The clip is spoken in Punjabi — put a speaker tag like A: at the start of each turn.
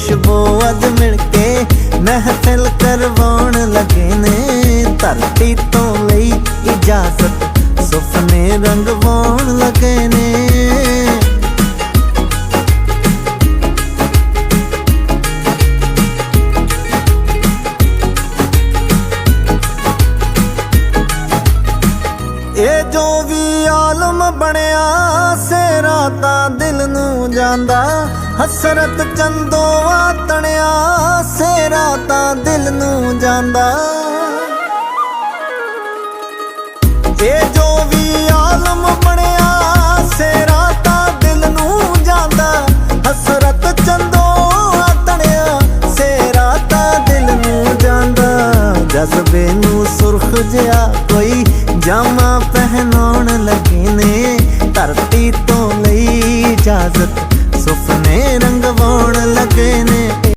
A: ਖੁਸ਼ਬੂ ਅੱਜ ਮਿਲ ਕੇ ਮਹਿਫਿਲ ਕਰਵਾਉਣ ਲੱਗੇ ਨੇ। ਧਰਤੀ ਤੋਂ ਲਈ ਇਜਾਜ਼ਤ ਸੁਪਨੇ ਰੰਗਵਾਉਣ ਲੱਗੇ ਨੇ। ਇਹ ਜੋ ਵੀ ਆਲਮ ਬਣਿਆ, ਸੇਰਾ ਤਾਂ ਦਿਲ ਨੂੰ ਜਾਂਦਾ। ਹਸਰਤ ਚੰਦੋਵਾ ਤਣਿਆ, ਸੇਰਾ ਤਾਂ ਦਿਲ ਨੂੰ ਜਾਂਦਾ। ਇਹ ਜੋ ਵੀ ਆਲਮ ਬਣਿਆ, ਸੇਰਾ ਤਾਂ ਦਿਲ ਨੂੰ ਜਾਂਦਾ। ਹਸਰਤ ਚੰਦੋਵਾ ਤਣਿਆ, ਸੇਰਾ ਤਾਂ ਦਿਲ ਨੂੰ ਜਾਂਦਾ। ਜਜ਼ਬੇ ਨੂੰ ਸੁਰਖ ਜਿਆ ਕੋਈ ਜਾਮਾ हिफाजत सुपने रंगवा